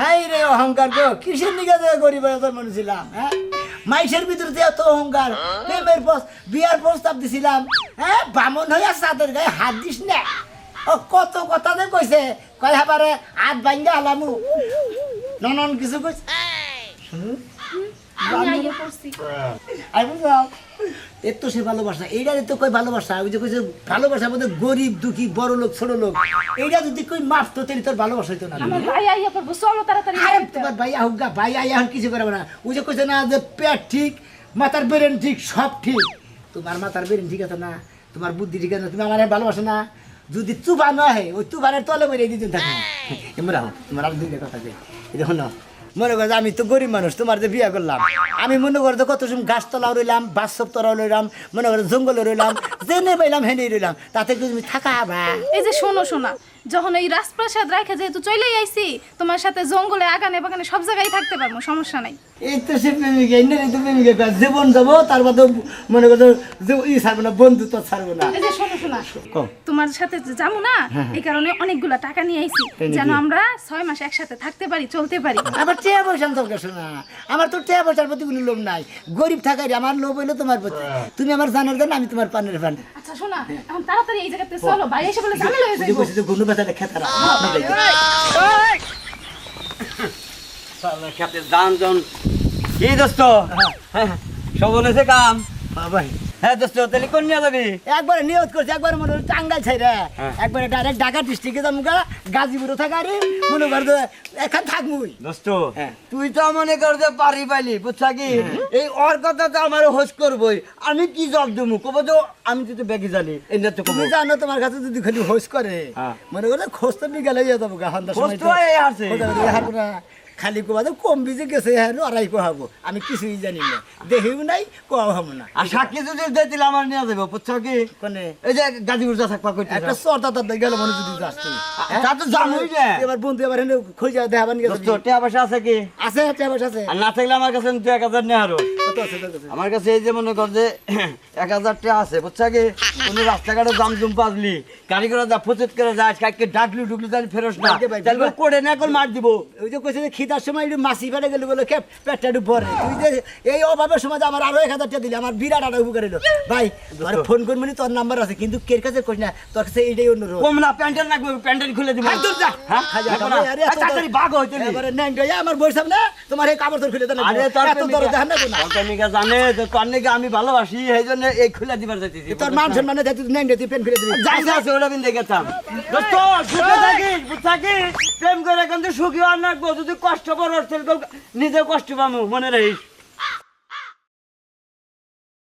High রে অহংকার গো, কিসের নিকে যে গরিব জন্ম ছিলাম হ্যাঁ? মাইসের ভিতরে যে এত অহংকার, প্রেমের পর বিয়ার প্রস্তাব দিছিলাম হ্যাঁ? বামন হইয়া চাঁদের গায়ে হাত দিস না। ও, কত কথা যে কইছে, কয় হাবারে, হাত ভাঙ্গা আলামু। ননন কিছু কইছে? এর তো সে ভালোবাসা। এইটারে তো কই ভালোবাসা ওই যে কইছে ভালোবাসা মধ্যে গরিব দুঃখী বড় লোক ছোট লোক এইটা যদি কই তোর ভালোবাসা হইতো না। আমার ভাই আইয়া পড়ব চলো তাড়াতাড়ি আরে তোমার ভাই কিছু না। ওই যে কইছে না যে পেট ঠিক মাথার ব্রেন ঠিক সব ঠিক। তোমার মাথার ব্রেন ঠিক আছে না তোমার বুদ্ধি ঠিক আছে না তুমি আমার ভালোবাসো না। যদি তুবা নয় ওই তুবারের তলে মেরে দিতেন থাকি। এমরা তোমার আর দুইটা কথা যে দেখো না মনে করো আমি তো গরিব মানুষ, তোমার যে বিয়ে করলাম। আমি মনে করো কত সময় গাছতলাও রইলাম বাস্তব তলাও রইলাম, মনে করো জঙ্গলে রইলাম জেনে পাইলাম হেনে রইলাম, তাতে তুমি থাকা হবা এই যে শোনো, শোনা যখন এই রাজপ্রাসাদ রাখে যেহেতু চলেই আইছি তোমার সাথে জঙ্গলে আগানে বাগানে সব জায়গায় থাকতে পারব সমস্যা নাই। এই তো সে প্রেমিকা এই তো প্রেমিকা জীবন যাব তার বাদে মনে করো যে ই ছাড়বো না বন্ধুত্ব ছাড়বো না। এই যে শোনো শোনা। তোমার সাথে যাব না এই কারণে অনেকগুলা টাকা নিয়ে আইছি যেন আমরা ছয় মাস একসাথে থাকতে পারি চলতে পারি। আবার টেয়া পয়সার দরকার শোনা। আমার তো টেয়া পয়সার প্রতি কোনো লোভ নাই। গরিব থাকাই আমার লোভ হইল তোমার প্রতি। তুমি আমার জানার জান আমি তোমার পানের পান। আচ্ছা শোনা এখন তাড়াতাড়ি এই জায়গাতে চলো বাইরে এসে বলে ঝামেলা হয়ে যাবে বসে তো গুনো বেচারে খেতারা খেতে দান জন কি দোস্ত? হ্যাঁ, সব বলেছে কাম? ভাই হ্যাঁ দোস্ত তাহলে কোন নিয়ে যাবি? একবারে নিয়ত করছে একবার মনে হলো টাঙ্গাল ছাইরা। হ্যাঁ। একবারে ডাইরেক্ট ঢাকা ডিস্ট্রিক্টে যাব গা গাজীপুরে থাকা মনে কর এখান থাকবুই। দোস্ত হ্যাঁ। তুই তো মনে কর যে পারি পাইলি বুঝছা কি? এই ওর কথা তো আমার হোস করবই। আমি কি জব দেবো কব তো আমি তো বেগে জানি এই না তো কব। তুমি জানো তোমার কাছে যদি খালি হোস করে। মনে করে খোঁজ তো নিয়ে গেলে যাব গা হন্দার খোঁজ তো এই আছে। খালি কোবা তো কম বিজে গেছে হ্যাঁ আড়াই কোহাবো আমি কিছুই জানি না। দেখিও নাই কোয়াও হব না। আর সাক্ষী যদি দিয়ে দিলে আমার নিয়ে যাব বুঝছ কি? কোনে? এই যে গাজীপুর যা থাকবা কইতে একটা সর্দা তাতে গেল মনে যদি যাস তুই। হ্যাঁ? তা তো জানোই না। এবার বন্ধু এবার হেনে খোঁজা দেখাবান গেছে। টাকা পয়সা আছে কি? আছে টেবাস আছে। আর না থাকলে আমার কাছে তুই এক হাজার নিয়ে আরও? আমার কাছে এই যে মনে কর যে এক হাজার টাকা আছে বুঝছা কি? কোনো রাস্তাঘাটে দাম জুম পাবলি গাড়ি করে যা ফুচুত করে যাস কাকে ডাকলু ঢুকলু তাহলে ফেরস না। তাহলে। করে না এখন মার দিব। ওই যে কইছে যে খিদার সময় একটু মাসি ফেলে গেল বলে কে পেটটা একটু ভরে তুই যে এই অভাবের সময় আমার আরও এক হাজার টাকা দিলি আমার বিরাট একটা উপকার হলো ভাই আমার ফোন করবি নি, তোর নাম্বার আছে কিন্তু কের কাছে কইস না? তোর কাছে এইটাই অনুরোধ। কম না প্যান্টেল রাখব প্যান্টেল খুলে দিব। যা। হ্যাঁ? না? আরে, বাঘ হইতে। এবারে ন্যাং ডয়া, আমার বইসাম না তোমার এই কাপড় তোর খুলে দেন। আরে তোর এত দর দেখান না প্রেমিকা জানে যে তোর নাকি আমি ভালোবাসি এই জন্য এই খুলে দিবার যাইতেছি। তোর মান সম্মানে যাইতে তুই ন্যাং তুই পেন খুলে দিবি যাই বিন দেখেতাম দোস্ত সুখে থাকিস বুঝ থাকিস? প্রেম করে কিন্তু সুখী আর না যদি কষ্ট বড় নিজে কষ্ট পাবো মনে রাখিস?